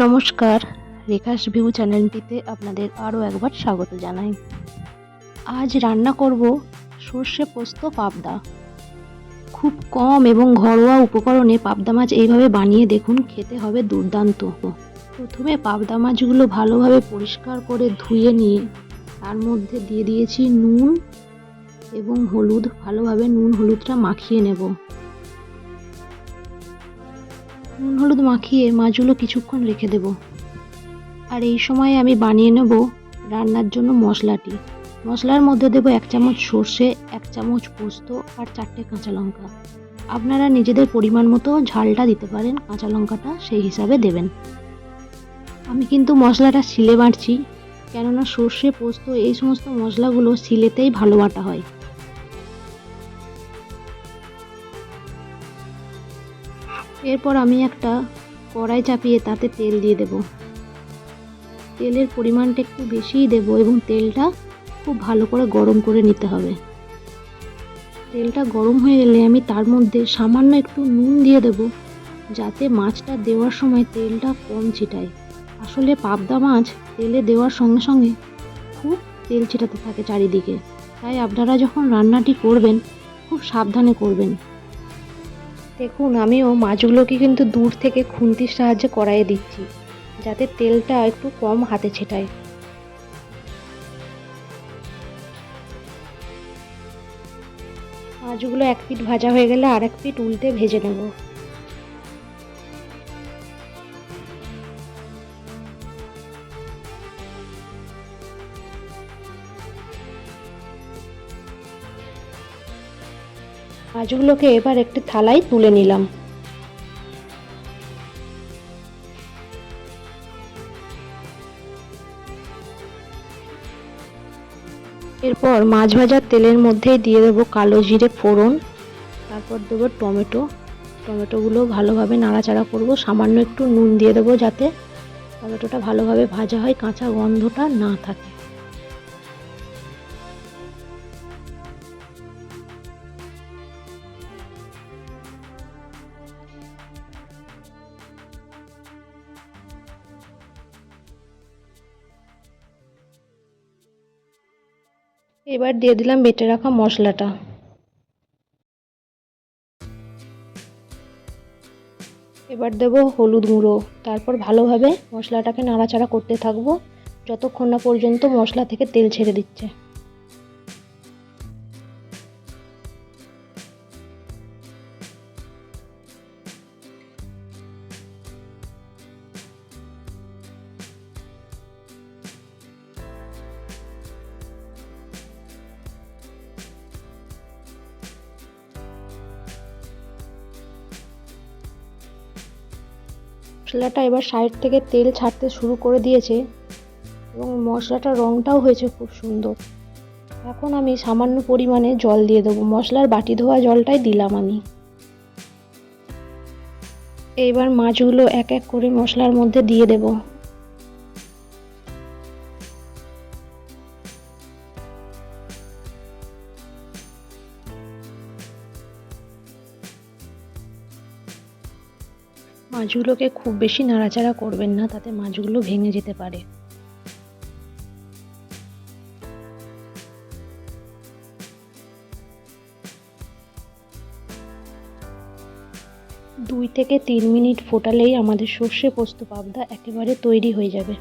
নমস্কার, রেখাস ভিউ চ্যানেলটিতে আপনাদের আরও একবার স্বাগত জানাই। আজ রান্না করব সর্ষে পোস্ত পাবদা। খুব কম এবং ঘরোয়া উপকরণে পাবদা মাছ এইভাবে বানিয়ে দেখুন, খেতে হবে দুর্দান্ত। প্রথমে পাবদা মাছগুলো ভালোভাবে পরিষ্কার করে ধুয়ে নিয়ে তার মধ্যে দিয়ে দিয়েছি নুন এবং হলুদ। ভালোভাবে নুন হলুদটা মাখিয়ে নেব। নুন, হলুদ মাখিয়ে মাছগুলো কিছুক্ষণ রেখে দেব। আর এই সময় আমি বানিয়ে নেব রান্নার জন্য মশলাটি। মশলার মধ্যে দেবো এক চামচ সর্ষে, এক চামচ পোস্ত আর চারটে কাঁচা লঙ্কা। আপনারা নিজেদের পরিমাণ মতো ঝালটা দিতে পারেন, কাঁচা লঙ্কাটা সেই হিসাবে দেবেন। আমি কিন্তু মশলাটা শিলে বাটছি, কেননা সর্ষে, পোস্ত এই সমস্ত মশলাগুলো শিলেতেই ভালো বাটা হয়। এরপর আমি একটা কড়াই চাপিয়ে তাতে তেল দিয়ে দেব। তেলের পরিমাণটা একটু বেশিই দেব এবং তেলটা খুব ভালো করে গরম করে নিতে হবে। তেলটা গরম হয়ে গেলে আমি তার মধ্যে সামান্য একটু নুন দিয়ে দেব, যাতে মাছটা দেওয়ার সময় তেলটা কম ছিটায়। আসলে পাবদা মাছ তেলে দেওয়ার সঙ্গে সঙ্গে খুব তেল ছিটাতে থাকে চারিদিকে। তাই আপনারা যখন রান্নাটি করবেন, খুব সাবধানে করবেন। দেখুন, আমিও মাছগুলোকে কিন্তু দূর থেকে খুন্তির সাহায্যে কড়াইয়ে দিচ্ছি, যাতে তেলটা একটু কম হাতে ছেটায়। মাছগুলো এক পিট ভাজা হয়ে গেলে আর এক পিট উল্টে ভেজে নেব। মাছগুলোকে এবার একটি থালায় তুলে নিলাম। এরপর মাছ ভাজার তেলের মধ্যেই দিয়ে দেবো কালো জিরে ফোড়ন, তারপর দেবো টমেটো। টমেটোগুলো ভালোভাবে নাড়াচাড়া করব, সামান্য একটু নুন দিয়ে দেবো যাতে টমেটোটা ভালোভাবে ভাজা হয়, কাঁচা গন্ধটা না থাকে। এবার দিয়ে দিলাম বেটে রাখা মশলাটা। এবার দেবো হলুদ গুঁড়ো। তারপর ভালোভাবে মশলাটাকে নাড়াচাড়া করতে থাকব। যতক্ষণ না পর্যন্ত মশলা থেকে তেল ছেড়ে দিচ্ছে। মশলাটা এবার সাইড থেকে তেল ছাড়তে শুরু করে দিয়েছে এবং মশলাটার রঙটাও হয়েছে খুব সুন্দর। এখন আমি সামান্য পরিমাণে জল দিয়ে দেবো। মশলার বাটি ধোয়া জলটাই দিলাম আমি। এইবার মাছগুলো এক এক করে মশলার মধ্যে দিয়ে দেবো। মাছগুলোকে খুব বেশি নাড়াচাড়া করবেন না, তাতে মাছগুলো ভেঙে যেতে পারে। দুই থেকে তিন মিনিট ফোটালেই আমাদের সর্ষে পোস্ত পাবদা একেবারে তৈরি হয়ে যাবে।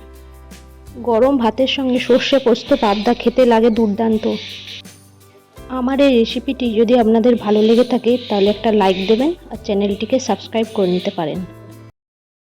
গরম ভাতের সঙ্গে সর্ষে পোস্ত পাবদা খেতে লাগে দুর্দান্ত। আমার এই রেসিপিটি যদি আপনাদের ভালো লেগে থাকে, তাহলে একটা লাইক দেবেন আর চ্যানেলটিকে সাবস্ক্রাইব করে নিতে পারেন।